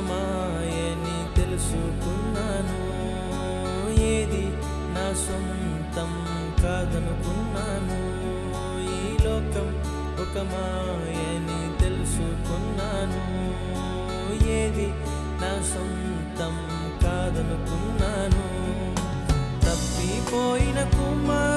సొంతమాయని తెలుసుకున్నాను. ఏది నా సొంతం కాదనుకున్నాను. ఈ లోకం ఒక మాయని తెలుసుకున్నాను. ఏది నా సొంతం కాదనుకున్నాను. తప్పిపోయిన కుమార్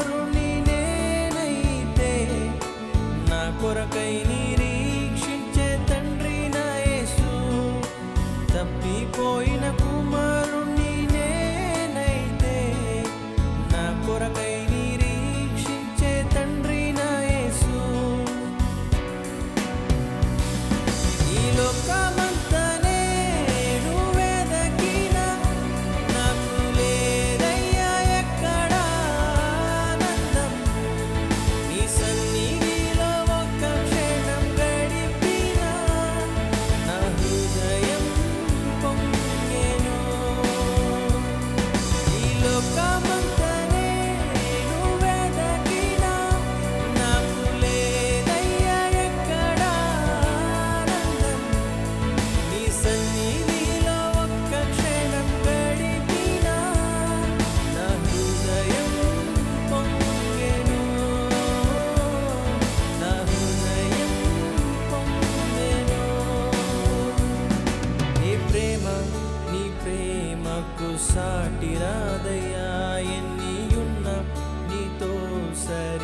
నీకు సాటి రాదయ్యా ఎన్నియున్న నీతో సరి